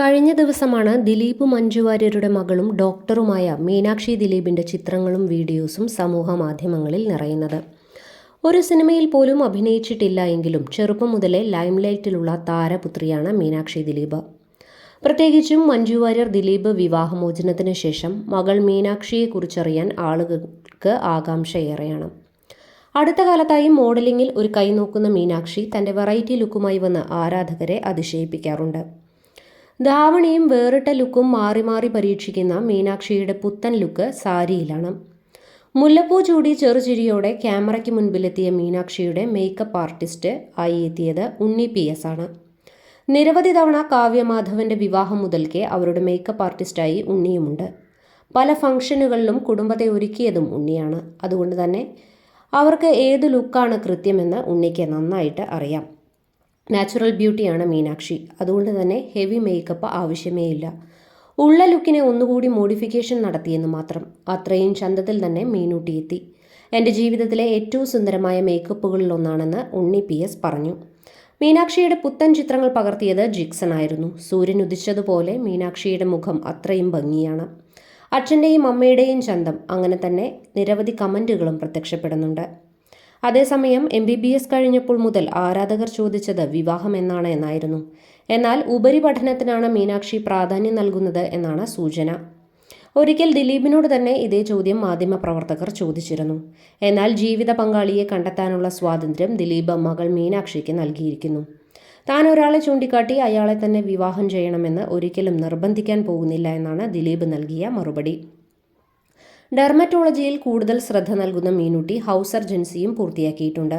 കഴിഞ്ഞ ദിവസമാണ് ദിലീപ് മഞ്ജുവാര്യരുടെ മകളും ഡോക്ടറുമായ മീനാക്ഷി ദിലീപിന്റെ ചിത്രങ്ങളും വീഡിയോസും സമൂഹ മാധ്യമങ്ങളിൽ നിറയുന്നത്. ഒരു സിനിമയിൽ പോലും അഭിനയിച്ചിട്ടില്ല എങ്കിലും ചെറുപ്പം മുതലേ ലൈംലൈറ്റിലുള്ള താരപുത്രിയാണ് മീനാക്ഷി ദിലീപ്. പ്രത്യേകിച്ചും മഞ്ജു വാര്യർ ദിലീപ് വിവാഹമോചനത്തിന് ശേഷം മകൾ മീനാക്ഷിയെക്കുറിച്ചറിയാൻ ആളുകൾക്ക് ആകാംക്ഷയേറെയാണ്. അടുത്ത കാലത്തായി മോഡലിംഗിൽ ഒരു കൈ നോക്കുന്ന മീനാക്ഷി തന്റെ വെറൈറ്റി ലുക്കുമായി വന്ന് ആരാധകരെ അതിശയിപ്പിക്കാറുണ്ട്. ധാവണിയും വേറിട്ട ലുക്കും മാറി മാറി പരീക്ഷിക്കുന്ന മീനാക്ഷിയുടെ പുത്തൻ ലുക്ക് സാരിയിലാണ്. മുല്ലപ്പൂ ചൂടി ചെറുചിരിയോടെ ക്യാമറയ്ക്ക് മുൻപിലെത്തിയ മീനാക്ഷിയുടെ മേക്കപ്പ് ആർട്ടിസ്റ്റ് ആയി എത്തിയത് ഉണ്ണി പി എസ് ആണ്. നിരവധി തവണ കാവ്യമാധവന്റെ വിവാഹം മുതൽക്കേ അവരുടെ മേക്കപ്പ് ആർട്ടിസ്റ്റായി ഉണ്ണിയുമുണ്ട്. പല ഫംഗ്ഷനുകളിലും കുടുംബത്തെ ഒരുക്കിയതും ഉണ്ണിയാണ്. അതുകൊണ്ട് തന്നെ അവർക്ക് ഏത് ലുക്കാണ് കൃത്യമെന്ന് ഉണ്ണിക്ക് നന്നായിട്ട് അറിയാം. നാച്ചുറൽ ബ്യൂട്ടിയാണ് മീനാക്ഷി. അതുകൊണ്ട് തന്നെ ഹെവി മേക്കപ്പ് ആവശ്യമേ ഇല്ല. ഉള്ള ലുക്കിനെ ഒന്നുകൂടി മോഡിഫിക്കേഷൻ നടത്തിയെന്ന് മാത്രം. അത്രയും ചന്തത്തിൽ തന്നെ മീനൂട്ടി എത്തി. എന്റെ ജീവിതത്തിലെ ഏറ്റവും സുന്ദരമായ മേക്കപ്പുകളിലൊന്നാണെന്ന് ഉണ്ണി പി എസ് പറഞ്ഞു. മീനാക്ഷിയുടെ പുത്തൻ ചിത്രങ്ങൾ പകർത്തിയത് ജിക്സൺ ആയിരുന്നു. സൂര്യൻ ഉദിച്ചതുപോലെ മീനാക്ഷിയുടെ മുഖം അത്രയും ഭംഗിയാണ്. അച്ഛന്റെയും അമ്മയുടെയും ചന്തം. അങ്ങനെ തന്നെ നിരവധി കമന്റുകളും പ്രത്യക്ഷപ്പെടുന്നുണ്ട്. അതേസമയം എം ബി ബി എസ് കഴിഞ്ഞപ്പോൾ മുതൽ ആരാധകർ ചോദിച്ചത് വിവാഹം എന്നാണ് എന്നായിരുന്നു. എന്നാൽ ഉപരിപഠനത്തിനാണ് മീനാക്ഷി പ്രാധാന്യം നൽകുന്നത് എന്നാണ് സൂചന. ഒരിക്കൽ ദിലീപിനോട് തന്നെ ഇതേ ചോദ്യം മാധ്യമപ്രവർത്തകർ ചോദിച്ചിരുന്നു. എന്നാൽ ജീവിത പങ്കാളിയെ കണ്ടെത്താനുള്ള സ്വാതന്ത്ര്യം ദിലീപ് മകൾ മീനാക്ഷിക്ക് നൽകിയിരിക്കുന്നു. താൻ ഒരാളെ ചൂണ്ടിക്കാട്ടി അയാളെ തന്നെ വിവാഹം ചെയ്യണമെന്ന് ഒരിക്കലും നിർബന്ധിക്കാൻ പോകുന്നില്ല എന്നാണ് ദിലീപ് നൽകിയ മറുപടി. ഡെർമറ്റോളജിയിൽ കൂടുതൽ ശ്രദ്ധ നൽകുന്ന മീനുട്ടി ഹൗസ് സർജൻസിയും പൂർത്തിയാക്കിയിട്ടുണ്ട്